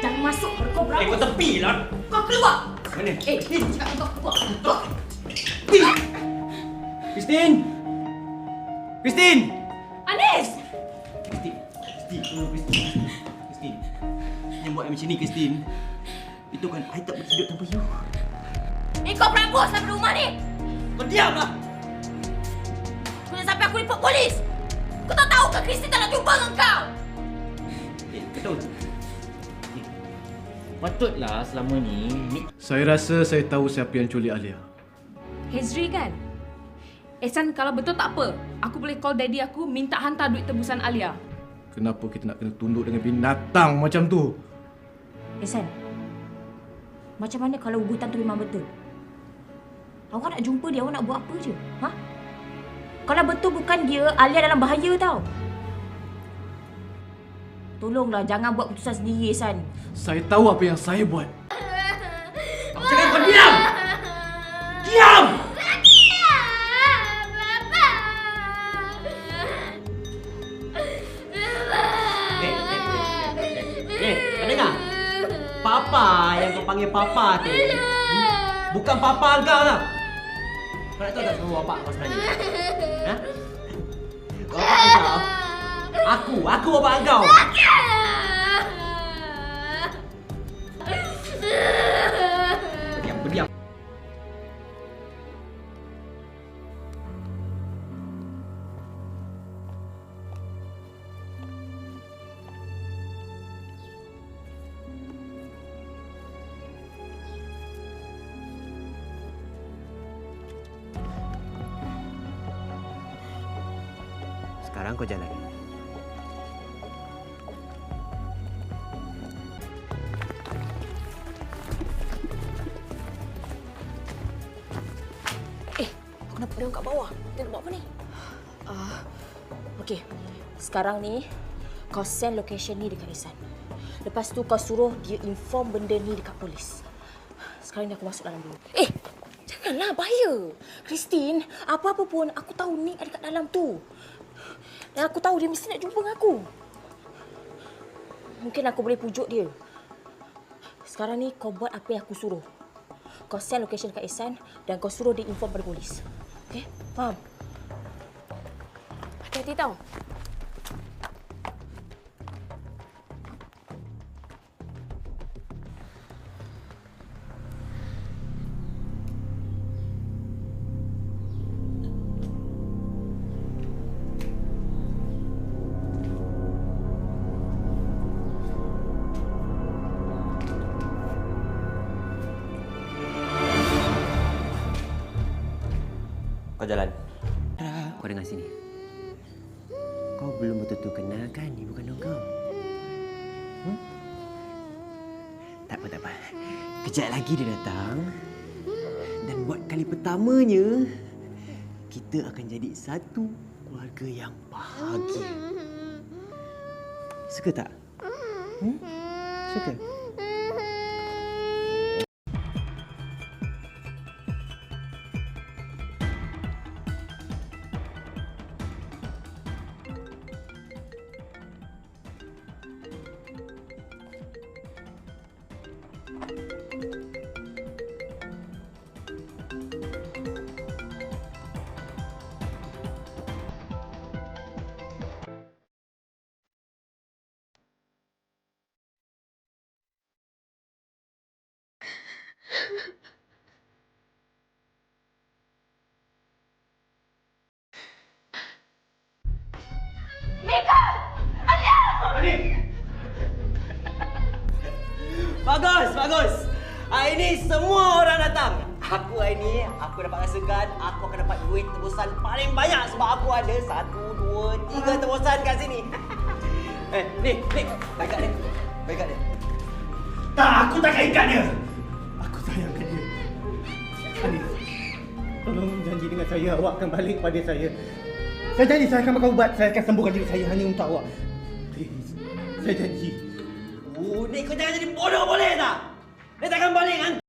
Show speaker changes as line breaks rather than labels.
Jangan masuk kau
Eh, kau tepi lah.
Kau keluar.
Mana?
Eh, eh, cakap kau keluar. Keluar.
Christine! Christine!
Anis!
Christine, Christine, tunggu Christine. Christine, yang buat macam ni Christine. Itu kan I tak boleh hidup tanpa you.
Eh, kau perabot sampai rumah ni.
Kau diamlah.
Kau jangan sampai aku report polis. Kau tak tahu ke Kristi tak nak jumpa dengan kau?
Eh, kau tahu tak? Patutlah selama ni ni
Saya rasa saya tahu siapa yang culik Alia.
Hezri kan? Ehsan kalau betul tak apa. Aku boleh call daddy aku minta hantar duit tebusan Alia.
Kenapa kita nak kena tunduk dengan binatang macam tu?
Ehsan, macam mana kalau ugutan tu memang betul? Awak nak jumpa dia, awak nak buat apa je? Ha? Kalau betul bukan dia, Alia dalam bahaya tau. Tolonglah, jangan buat keputusan sendiri, Ehsan.
Saya tahu apa yang saya buat.
Aku cakap kau diam! Diam! Eh, eh, eh? Papa yang kau panggil papa tu. hmm, Bukan papa kau tau. Kau nak tahu tak semua bapak kau sebenarnya? Ha? Bapak kau. Aku, aku bapak kau. Berdiam, berdiam. Sekarang kau jalan.
Aku nampak dia orang kat bawah. Dia nak buat apa ni? Ah, okey. Sekarang ni, kau send location ni dekat Ihsan. Lepas tu kau suruh dia inform benda ni dekat polis. Sekarang ni aku masuk dalam dulu. Eh, janganlah bahaya. Christine, apa-apa pun aku tahu ni ada kat dalam tu. Dan aku tahu dia mesti nak jumpa dengan aku. Mungkin aku boleh pujuk dia. Sekarang ni kau buat apa yang aku suruh. Kau send location kat Ihsan dan kau suruh dia inform pada polis. Okey? Faham?
Hati-hati tau.
Jalan. Kau dengar sini. Kau belum betul-betul kenal kan ibu kandung kau? Hmm? Tak apa, tak apa. Kejap lagi dia datang. Dan buat kali pertamanya, kita akan jadi satu keluarga yang bahagia. Suka tak? Hmm? Suka? Bagus, bagus. Hari ni semua orang datang. Aku hari ni, aku dapat rasakan aku akan dapat duit tebusan paling banyak sebab aku ada satu, dua, tiga tebusan kat sini. eh, ni, ni. Baik dia. Baik dia.
Tak, aku takkan ikat dia. Aku sayangkan dia. Anis, tolong janji dengan saya awak akan balik pada saya. Saya janji saya akan makan ubat. Saya akan sembuhkan diri saya hanya untuk awak. Please, saya janji.
Ni kau jangan jadi bodoh boleh tak? Dia takkan balik dengan